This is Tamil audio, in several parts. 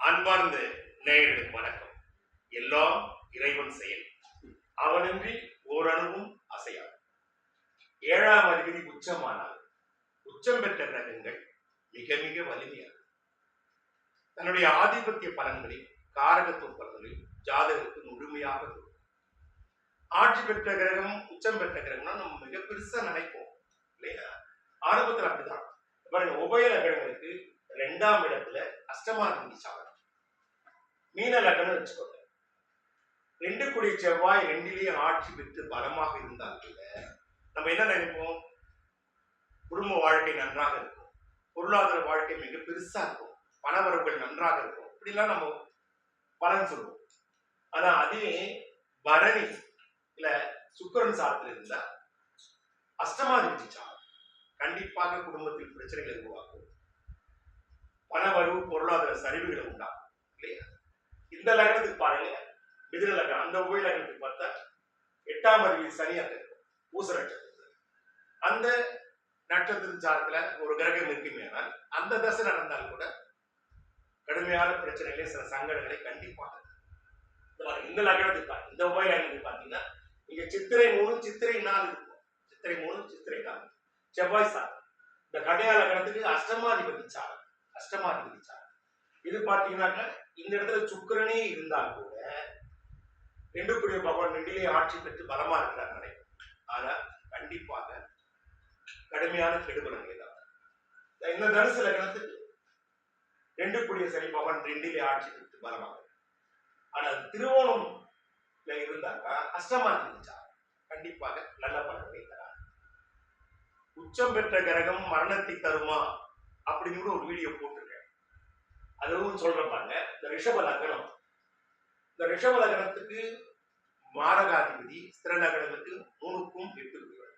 அன்பார்ந்த நேயர்களுக்கு வணக்கம். எல்லாம் இறைவன் செயல். அவனின்றி ஓரணுவும் அசையாது. ஏழாம் அறிவிதி உச்சமானால் உச்சம் பெற்ற கிரகங்கள் மிக மிக வலிமையாகும் தன்னுடைய ஆதிபத்திய பலன்களில் காரகத்துவ பலன்களில் ஜாதகருக்கு முழுமையாக ஆட்சி பெற்ற கிரகம் உச்சம் பெற்ற கிரகம்னா நம்ம மிக பெருசா நினைப்போம். இல்லையா? ஆரம்பத்தில் அப்படிதான். பாருங்க உபய கிரகங்களுக்கு ரெண்டாம் இடத்துல அஷ்டமாதிபதி சாதனம் மீன லக்னம் வச்சுக்கோங்க. ரெண்டு குடி செவ்வாய் ரெண்டிலேயே ஆட்சி பெற்று பலமாக இருந்தால் கூட நம்ம என்ன நினைப்போம்? குடும்ப வாழ்க்கை நன்றாக இருக்கும். பொருளாதார வாழ்க்கை மிக பெருசா இருக்கும். பணவரவுகள் நன்றாக இருக்கும். இப்படிலாம் நம்ம பலன் சொல்லுவோம். ஆனா அதே பரணி இல்ல சுக்கரன் சாரத்தில் இருந்தா அஷ்டமாதிபதி சாதம் கண்டிப்பாக குடும்பத்தில் பிரச்சனைகளை உருவாக்கும். பணவரவு பொருளாதார சரிவுகளை உண்டாகும் இல்லையா? இந்த லக்னத்துக்கு பாருங்க. மிதுன லக்னம் அந்த உபய லக்னத்துக்கு பார்த்தா எட்டாம் அறிவி சனி இருக்கும் பூச நட்சத்திரத்தில். அந்த நட்சத்திர சாரத்துல ஒரு கிரகம் இருக்குமே அந்த தசை நடந்தால் கூட கடுமையான பிரச்சனைகளை சில சங்கடங்களை கண்டிப்பாக இந்த மாதிரி இந்த லக்னத்துக்கு பாருங்க. இந்த உபய லக்னத்துக்கு பார்த்தீங்கன்னா இங்க சித்திரை மூணு சித்திரை நாலு இருக்கும். சித்திரை மூணு சித்திரை நாலு. செவ்வாய் சாரம். இந்த கடையாள கணத்துக்கு அஷ்டமாதிபதி சாரம். அஷ்டமாதிபதி சாரம். இது பார்த்தீங்கன்னாக்க இந்த இடத்துல சுக்கரனே இருந்தால் கூட ரெண்டு குடிய பகவான் ரெண்டிலே ஆட்சி பெற்று பலமா இருக்கிறார் நினைக்கும் ஆனா கண்டிப்பாக கடுமையான கெடுபலங்களை தான். இந்த தனுசு லக்னத்துக்கு ரெண்டு கூடிய சனி பகவான் ரெண்டிலே ஆட்சி பெற்று பலமாக ஆனா திருவோணம் இருந்தாக்கா அஷ்டமா இருந்துச்சா கண்டிப்பாக நல்ல பலன்களை தரார். உச்சம் பெற்ற கிரகம் மரணத்தை தருமா? அப்படின்னு கூட ஒரு வீடியோ போட்டு அதுவும் சொல்றப்பாங்க பாருங்க. இந்த ரிஷப லக்னம். இந்த ரிஷப லக்னத்துக்கு மாரகாதிபதி ஸ்திர லக்னத்துக்கு மூணுக்கும் எட்டு குருவர்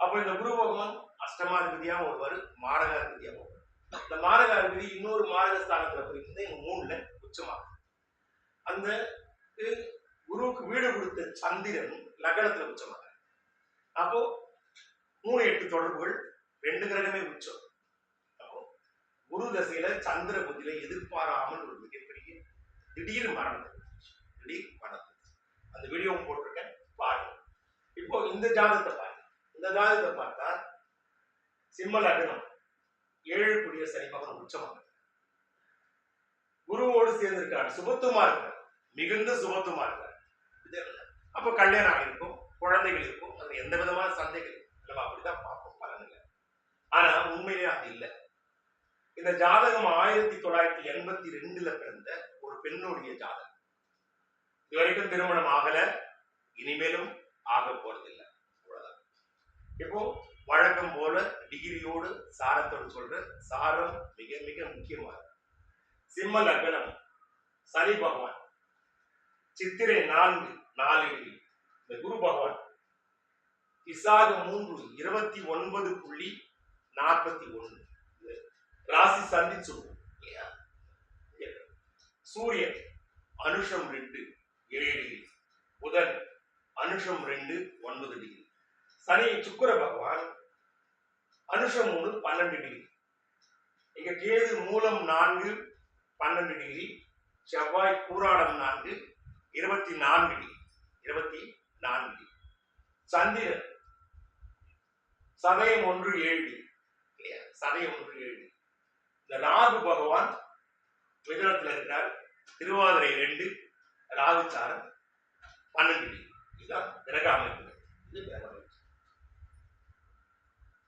அப்போ இந்த குரு பகவான் அஷ்டமாதிபதியாக வருவார் மாரகாதிபதியாக வருவார். இந்த மாரகாதிபதி இன்னொரு மாரகஸ்தானத்தில் ஸ்தானத்துல போயிருந்து மூணுல உச்சமாகும் அந்த குருவுக்கு வீடு கொடுத்த சந்திரன் லக்னத்துல உச்சமாக அப்போ மூணு எட்டு தொடர்புகள் ரெண்டு கிரகமே உச்சம். குரு தசையில சந்திர புத்தியில எதிர்பாராமல் ஒரு மிகப்பெரிய திடீர் மரணம் திடீர் மரணம் அந்த வீடியோவும் போட்டிருக்கேன். பாருங்க. இப்போ இந்த ஜாதகத்தை பாருங்க. இந்த ஜாதகத்தை பார்த்தா சிம்ம லக்னம் ஏழு குடிய சனி பகவான் உச்சமாக குருவோடு சேர்ந்திருக்காரு. சுபத்துமா இருக்கார். மிகுந்த சுபத்துமா இருக்கார். இது அப்போ கல்யாணம் இருக்கும் குழந்தைகள் இருக்கும். அது எந்த விதமான சந்தைகள் நம்ம அப்படிதான் பார்ப்போம் பலனுங்க ஆனா உண்மையிலே அது இல்லை இந்த ஜாதகம் ஆயிரத்தி தொள்ளாயிரத்தி எண்பத்தி ரெண்டுல பிறந்த ஒரு பெண்ணுடைய ஜாதகம். இது வரைக்கும் திருமணம் ஆகல. இனிமேலும் ஆக போறதில்லை. அவ்வளவுதான். இப்போ வழக்கம் போல டிகிரியோடு சாரத்தோடு சொல்ற சாரம் மிக மிக முக்கியமானது. சிம்ம லக்னம் சனி பகவான் சித்திரை நான்கு நாலு இந்த குரு பகவான் விசாக மூன்று இருபத்தி ஒன்பது புள்ளி நாற்பத்தி ஒன்று. ராசி சந்திச்சு இல்லையா? சூரியன் அனுஷம் ரெண்டு ஏழு டிகிரி புதன் அனுஷம் ரெண்டு ஒன்பது டிகிரி சனி சுக்கிர பகவான் அனுஷம் மூணு பன்னெண்டு டிகிரி இங்க கேது மூலம் நான்கு பன்னெண்டு டிகிரி செவ்வாய் பூராடம் நான்கு இருபத்தி நான்கு டிகிரி இருபத்தி நான்கு டிகிரி சந்திரன் சதயம் ஒன்று ஏழு டிகிரி இல்லையா சதயம் ஒன்று ஏழு டிகிரி இந்த ராகு பகவான் மிதனத்தில் இருக்கிறார் திருவாதிரை ரெண்டு ராகுச்சாரம் பன்னெண்டு. இதுதான் கிரக அமைப்பு. இது கிரக அமைப்பு.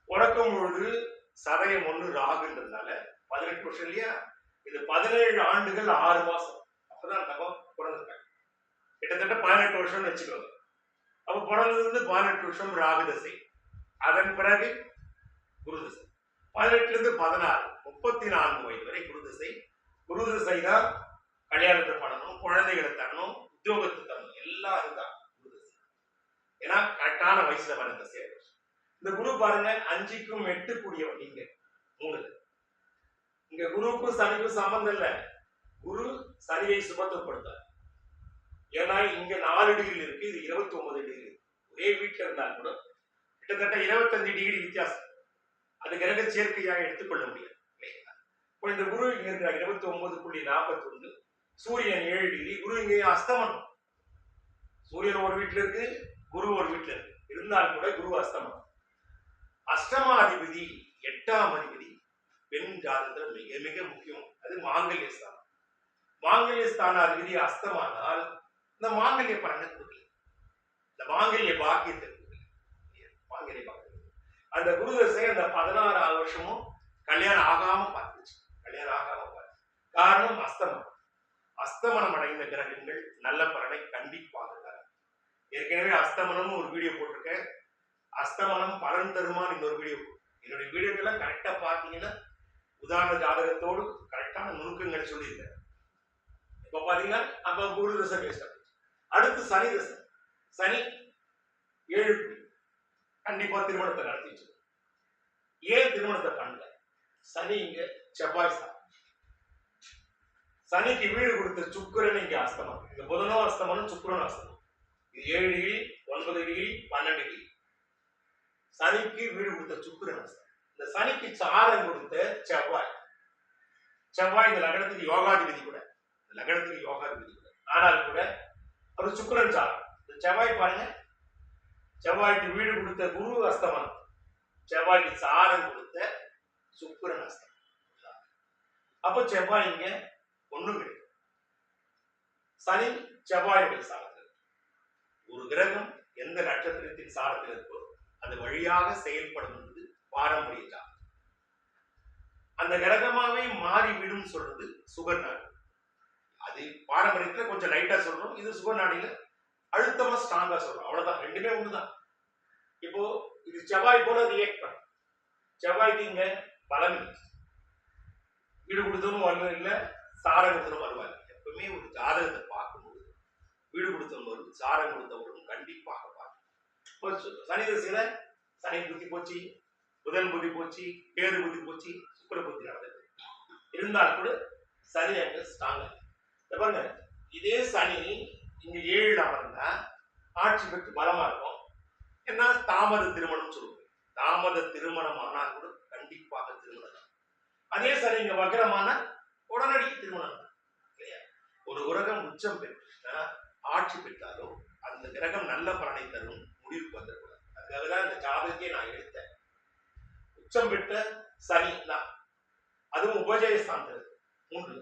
உறக்கம் பொழுது சதயம் ஒன்று ராகுன்றதுனால பதினெட்டு வருஷம் இல்லையா? இது பதினேழு ஆண்டுகள் ஆறு மாசம். அப்பதான் நம்ம பிறந்திருக்காங்க. கிட்டத்தட்ட பதினெட்டு வருஷம்னு வச்சுக்கோங்க. அப்ப பிறந்தது பதினெட்டு வருஷம் ராகு தசை. அதன் பிறகு குரு தசை. பதினெட்டுல இருந்து பதினாறு முப்பத்தி நான்கு வயது வரை குரு தசை. குரு தசை தான் கல்யாணத்தை பண்ணணும் குழந்தைகளை தரணும் உத்தியோகத்தை தரணும். எல்லாம் இதுதான் குரு தசை. ஏன்னா கரெக்டான வயசுல வர தசை இந்த குரு பாருங்க அஞ்சுக்கும் எட்டு கூடியவன் நீங்க மூணு இங்க குருவுக்கும் சனிக்கும் சம்பந்தம் இல்ல. குரு சனியை சுமத்தப்படுத்தார் ஏன்னா இங்க நாலு டிகிரி இருக்கு இது இருபத்தி ஒன்பது டிகிரி ஒரே வீட்டுல இருந்தால் கூட கிட்டத்தட்ட இருபத்தஞ்சு டிகிரி வித்தியாசம். அது கிரக சேர்க்கையாக எடுத்துக்கொள்ள முடியாது. இப்போ இந்த குரு இங்க இருக்கிறார். இருபத்தி ஒன்பது புள்ளி நாற்பத்தி ஒன்று சூரியன் ஏழு டிகிரி. குரு இங்கே அஸ்தமனம். சூரியன் ஒரு வீட்டுல இருக்கு குரு ஒரு வீட்டுல இருக்கு. இருந்தால் கூட குரு அஸ்தமனம். அஷ்டமாதிபதி எட்டாம் அதிபதி பெண் ஜாதகத்தில் மிக மிக முக்கியம். அது மாங்கல்ய ஸ்தானம். மாங்கல்ய ஸ்தானாதிபதி அஸ்தமானால் இந்த மாங்கல்ய பலனை கொடுக்கல. இந்த மாங்கல்ய பாக்கியத்தை கொடுக்கல. மாங்கல்ய அந்த குரு தசை அந்த பதினாறாவது வருஷமும் கல்யாணம் ஆகாம பார்த்துச்சு கல்யாணம் ஆகாம பார்த்து காரணம் அஸ்தமனம். அஸ்தமனம் அடைந்த கிரகங்கள் நல்ல பலனை கண்டிப்பாக தரும். ஏற்கனவே அஸ்தமனம்னு ஒரு வீடியோ போட்டிருக்கேன். அஸ்தமனம் பலன் தருமான்னு இன்னொரு வீடியோ என்னுடைய வீடியோக்கெல்லாம் கரெக்டா பார்த்தீங்கன்னா உதாரண ஜாதகத்தோடு கரெக்டான நுணுக்கங்கள் சொல்லியிருக்கேன் இப்ப பாத்தீங்கன்னா அப்ப குரு தசை பேசுறேன் அடுத்து சனி தசை. சனி ஏழு கண்டிப்பா திருமணத்தை நடத்தி ஏன் திருமணத்தை பண்ணல? சனி இங்க செவ்வாய் ஸ்தானம் சனிக்கு வீடு கொடுத்த சுக்கரன் இங்க அஸ்தமம் இந்த புதனும் அஸ்தமனம் சுக்கரன் அஸ்தமம் இது ஏழு டிகிரி ஒன்பது டிகிரி பன்னெண்டு டிகிரி. சனிக்கு வீடு கொடுத்த சுக்கரன் அஸ்தமனம். இந்த சனிக்கு சாரம் கொடுத்த செவ்வாய். செவ்வாய் இந்த லக்னத்துக்கு யோகாதிபதி கூட. இந்த லக்னத்துக்கு யோகாதிபதி கூட. ஆனால் கூட அவர் சுக்கரன் சாரம். இந்த செவ்வாய் பாருங்க செவ்வாய்க்கு வீடு கொடுத்த குரு அஸ்தமனம். செவ்வாய்க்கு சாரம் கொடுத்த சுக்கரன் அஸ்தமனம். அப்போ செவ்வாய் இங்க ஒண்ணும் கிடையாது. சனி செவ்வாயுடைய சாரத்தில் ஒரு கிரகம் எந்த நட்சத்திரத்தின் சாரத்தில் இருக்கோ அது வழியாக செயல்படும் என்பது பாரம்பரிய ஜாதகம். அந்த கிரகமாவே மாறிவிடும் சொல்றது சுகநாடு அது பாரம்பரியத்துல கொஞ்சம் லைட்டா சொல்றோம். இது சுகநாடியில அழுத்தமா ஸ்ட்ராங்கா சொல்றோம். அவ்வளவுதான். ரெண்டுமே ஒண்ணுதான். இப்போ இது செவ்வாய் போல ரியாக்ட் பண்ணும் செவ்வாய்க்கு இங்க பலம் வீடு கொடுத்தவனும் வரணும் இல்லை. சாரம் கொடுத்தவனும் வருவாங்க எப்பவுமே ஒரு ஜாதகத்தை பார்க்கும்போது வீடு கொடுத்தவங்க வரும் சாரம் கொடுத்தவரும் கண்டிப்பாக பார்க்கணும். சனி தசையில சனி புத்தி போச்சு புதன் புத்தி போச்சு கேது புத்தி போச்சு சுக்கர புத்தி நடந்தது. இருந்தால் கூட சனி அங்க ஸ்ட்ராங்கா பாருங்க. இதே சனி இங்க ஏழு அமர்ந்தா ஆட்சி பெற்று பலமா இருக்கும். என்ன தாமத திருமணம் சொல்லுவோம் தாமத திருமணம் ஆனால் கூட கண்டிப்பாக திருமணம் தான். அதே சரி இங்க வக்ரமான உடனடி திருமணம். இல்லையா? ஒரு கிரகம் உச்சம் பெற்றுனா ஆட்சி பெற்றாலும் அந்த கிரகம் நல்ல பலனை தரும் முடிவுக்கு வந்துடக்கூடாது. அதுக்காக தான் இந்த ஜாதகத்தையே நான் எடுத்தேன். உச்சம் பெற்ற சனி தான். அதுவும் உபஜய ஸ்தானத்தில். மூன்று.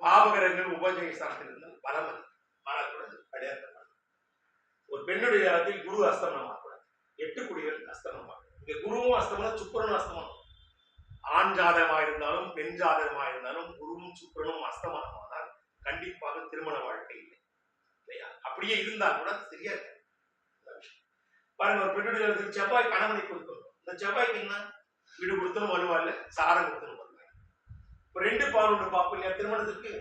பாவகரங்கள் உபஜய ஸ்தானத்தில் இருந்தால் பலம் அதிகம். ஆனால் கூட ஒரு பெண்ணுடைய ஜாதகத்தில் குரு அஸ்தமனம் ஆகக்கூடாது எட்டு குடிகள் அஸ்தமனம் ஆகும் இங்க குருவும் அஸ்தமனம் சுக்கரனும் அஸ்தமனம். ஆண் ஜாதகமாக இருந்தாலும் பெண் ஜாதகமாக இருந்தாலும் குருவும் சுக்கரனும் அஸ்தமனமானால் கண்டிப்பாக திருமண வாழ்க்கை இல்லை. இல்லையா? அப்படியே இருந்தால் கூட சரியா இருக்காது. பாருங்க ஒரு பெண்ணுடைய ஜாதகத்தில் செவ்வாய் கணவனை கொடுக்கணும் இந்த செவ்வாய்க்கு என்ன? வீடு கொடுத்தனும் வருவாள் சாரம் கொடுத்தனும் வருவாங்க இப்போ ரெண்டு ஒன்று பார்ப்போம் இல்லையா? திருமணத்துக்கு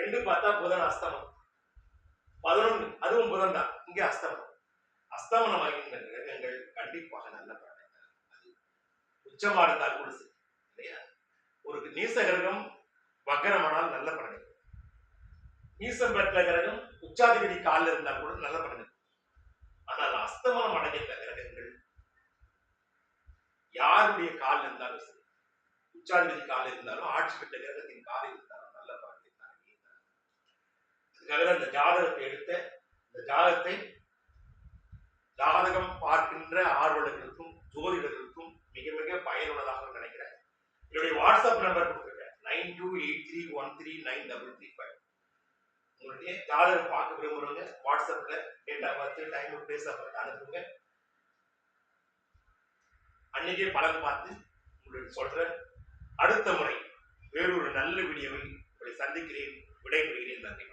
ரெண்டு பார்த்தா புதன் அஸ்தமனம். பதினொன்று அதுவும் புதன் தான் இங்கே அஸ்தமனம். அஸ்தமனமாகின்ற கிரகங்கள் கண்டிப்பாக நல்ல பலனை அது உச்சமா இருந்தால் கூட சரி இல்லையா? ஒரு நீச கிரகம் வக்கரமானால் நல்ல பலனை நீசம் பெற்ற கிரகம் உச்சாதிபதி காலில் இருந்தால் கூட நல்ல பலனை ஆனால் அஸ்தமனம் அடைகின்ற கிரகங்கள் யாருடைய கால் இருந்தாலும் சரி உச்சாதிபதி கால் இருந்தாலும் ஆட்சி பெற்ற கிரகத்தின் கால் இருந்தாலும் நல்ல பலனை தரவே தராது. அதுக்காக அந்த இந்த ஜாதகத்தை எடுத்த இந்த ஜாதகத்தை ஜாதகம் பார்க்கின்ற ஆர்வலர்களுக்கும் ஜோதிடர்களுக்கும் மிக மிக பயனுள்ளதாக நினைக்கிறேன் என்னுடைய வாட்ஸ்அப் நம்பர் கொடுத்துருக்கேன். Nine two eight three one three nine double three five உங்களுடைய ஜாதகம் பார்க்க விரும்புறவங்க வாட்ஸ்அப்ல டேட் பார்த்து டைம் பேச அனுப்புங்க. அன்னைக்கே பலன் பார்த்து உங்களுக்கு சொல்றேன். அடுத்த முறை வேறொரு நல்ல வீடியோவில் உங்களை சந்திக்கிறேன். விடைபெறுகிறேன். நன்றி.